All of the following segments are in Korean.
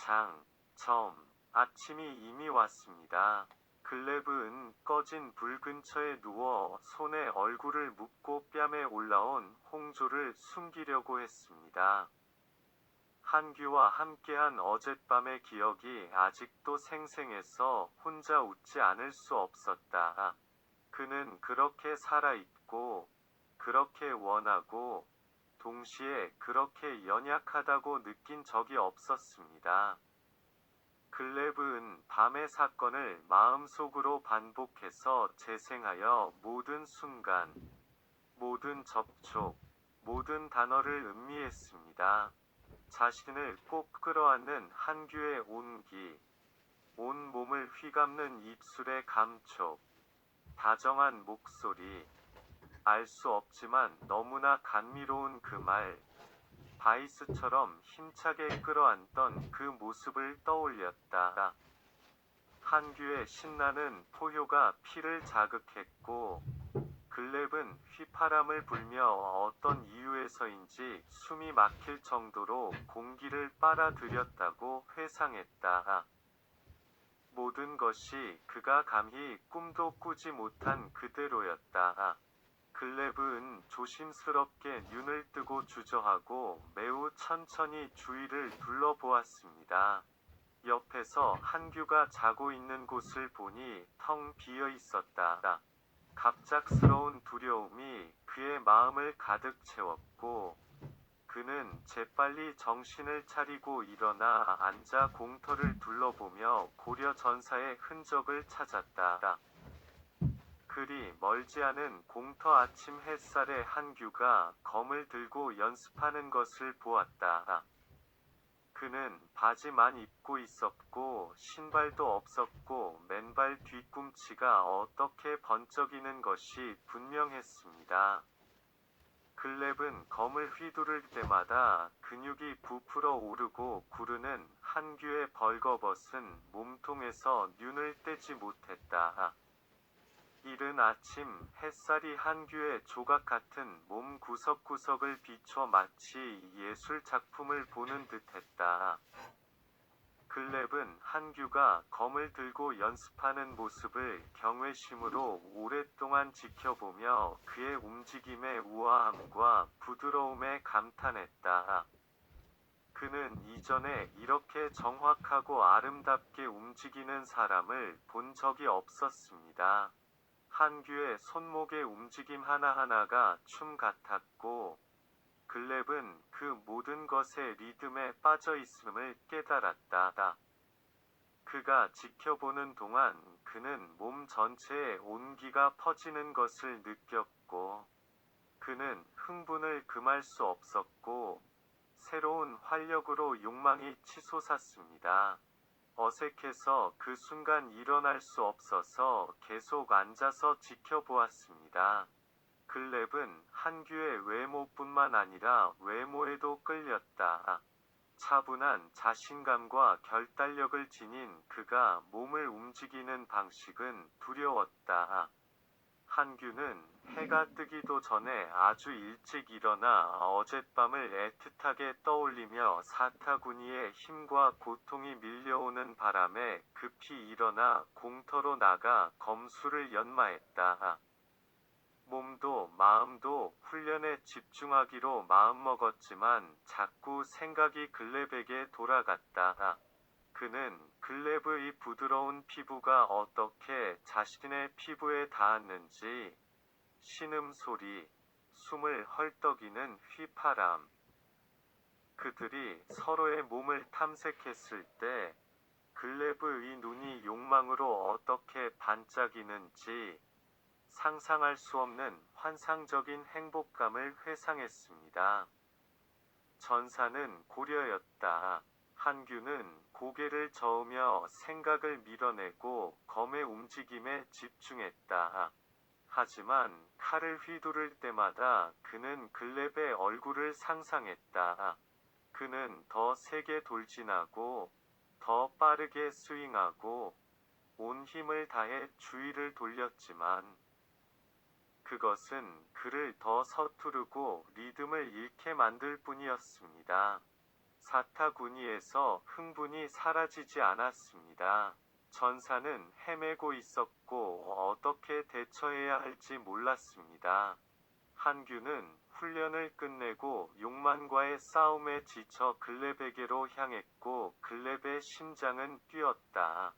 장, 점, 아침이 이미 왔습니다. 글레브은 꺼진 불 근처에 누워 손에 얼굴을 묻고 뺨에 올라온 홍조를 숨기려고 했습니다. 한규와 함께한 어젯밤의 기억이 아직도 생생해서 혼자 웃지 않을 수 없었다. 그는 그렇게 살아있고, 그렇게 원하고, 동시에 그렇게 연약하다고 느낀 적이 없었습니다. 글레브은 밤의 사건을 마음속으로 반복해서 재생하여 모든 순간, 모든 접촉, 모든 단어를 음미했습니다. 자신을 꼭 끌어안는 한규의 온기, 온 몸을 휘감는 입술의 감촉, 다정한 목소리, 알 수 없지만 너무나 감미로운 그 말, 바이스처럼 힘차게 끌어안던 그 모습을 떠올렸다. 한규의 신나는 포효가 피를 자극했고, 글렙은 휘파람을 불며 어떤 이유에서인지 숨이 막힐 정도로 공기를 빨아들였다고 회상했다. 모든 것이 그가 감히 꿈도 꾸지 못한 그대로였다. 글레브는 조심스럽게 눈을 뜨고 주저하고 매우 천천히 주위를 둘러보았습니다. 옆에서 한규가 자고 있는 곳을 보니 텅 비어 있었다. 갑작스러운 두려움이 그의 마음을 가득 채웠고, 그는 재빨리 정신을 차리고 일어나 앉아 공터를 둘러보며 고려 전사의 흔적을 찾았다. 그리 멀지 않은 공터 아침 햇살에 한규가 검을 들고 연습하는 것을 보았다. 그는 바지만 입고 있었고 신발도 없었고 맨발 뒤꿈치가 어떻게 번쩍이는 것이 분명했습니다. 글렙은 검을 휘두를 때마다 근육이 부풀어 오르고 구르는 한규의 벌거벗은 몸통에서 눈을 떼지 못했다. 이른 아침 햇살이 한규의 조각 같은 몸 구석구석을 비춰 마치 예술 작품을 보는 듯했다. 글렙은 한규가 검을 들고 연습하는 모습을 경외심으로 오랫동안 지켜보며 그의 움직임의 우아함과 부드러움에 감탄했다. 그는 이전에 이렇게 정확하고 아름답게 움직이는 사람을 본 적이 없었습니다. 한규의 손목의 움직임 하나하나가 춤 같았고, 글렙은 그 모든 것의 리듬에 빠져 있음을 깨달았다. 그가 지켜보는 동안 그는 몸 전체에 온기가 퍼지는 것을 느꼈고, 그는 흥분을 금할 수 없었고, 새로운 활력으로 욕망이 치솟았습니다. 어색해서 그 순간 일어날 수 없어서 계속 앉아서 지켜보았습니다. 글렙은 한규의 외모뿐만 아니라 외모에도 끌렸다. 차분한 자신감과 결단력을 지닌 그가 몸을 움직이는 방식은 두려웠다. 한규는 해가 뜨기도 전에 아주 일찍 일어나 어젯밤을 애틋하게 떠올리며 사타구니의 힘과 고통이 밀려오는 바람에 급히 일어나 공터로 나가 검수를 연마했다. 몸도 마음도 훈련에 집중하기로 마음먹었지만 자꾸 생각이 글렙에게 돌아갔다. 그는 글렙의 부드러운 피부가 어떻게 자신의 피부에 닿았는지, 신음소리, 숨을 헐떡이는 휘파람. 그들이 서로의 몸을 탐색했을 때, 글렙의 눈이 욕망으로 어떻게 반짝이는지, 상상할 수 없는 환상적인 행복감을 회상했습니다. 전사는 고려였다. 한규는 고개를 저으며 생각을 밀어내고 검의 움직임에 집중했다. 하지만 칼을 휘두를 때마다 그는 글렙의 얼굴을 상상했다. 그는 더 세게 돌진하고 더 빠르게 스윙하고 온 힘을 다해 주의를 돌렸지만 그것은 그를 더 서투르고 리듬을 잃게 만들 뿐이었습니다. 사타구니에서 흥분이 사라지지 않았습니다. 전사는 헤매고 있었고 어떻게 대처해야 할지 몰랐습니다. 한규는 훈련을 끝내고 용만과의 싸움에 지쳐 글렙에게로 향했고 글렙의 심장은 뛰었다.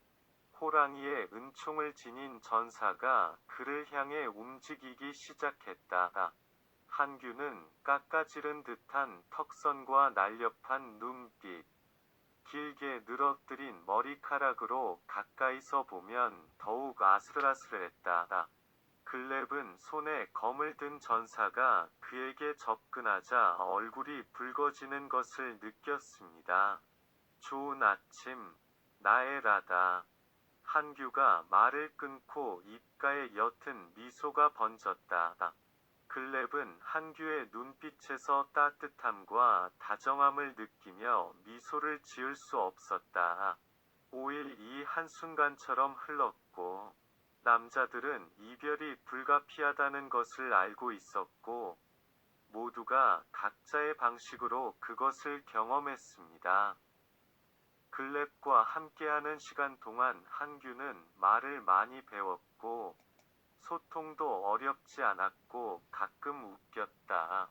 호랑이의 은총을 지닌 전사가 그를 향해 움직이기 시작했다. 한규는 깎아지른 듯한 턱선과 날렵한 눈빛, 길게 늘어뜨린 머리카락으로 가까이서 보면 더욱 아슬아슬했다. 글렙은 손에 검을 든 전사가 그에게 접근하자 얼굴이 붉어지는 것을 느꼈습니다. 좋은 아침, 나의 라다. 한규가 말을 끊고 입가에 옅은 미소가 번졌다. 글렙은 한규의 눈빛에서 따뜻함과 다정함을 느끼며 미소를 지을 수 없었다. 5일 이 한순간처럼 흘렀고, 남자들은 이별이 불가피하다는 것을 알고 있었고, 모두가 각자의 방식으로 그것을 경험했습니다. 글렙과 함께하는 시간 동안 한규는 말을 많이 배웠고, 소통도 어렵지 않았고 가끔 웃겼다.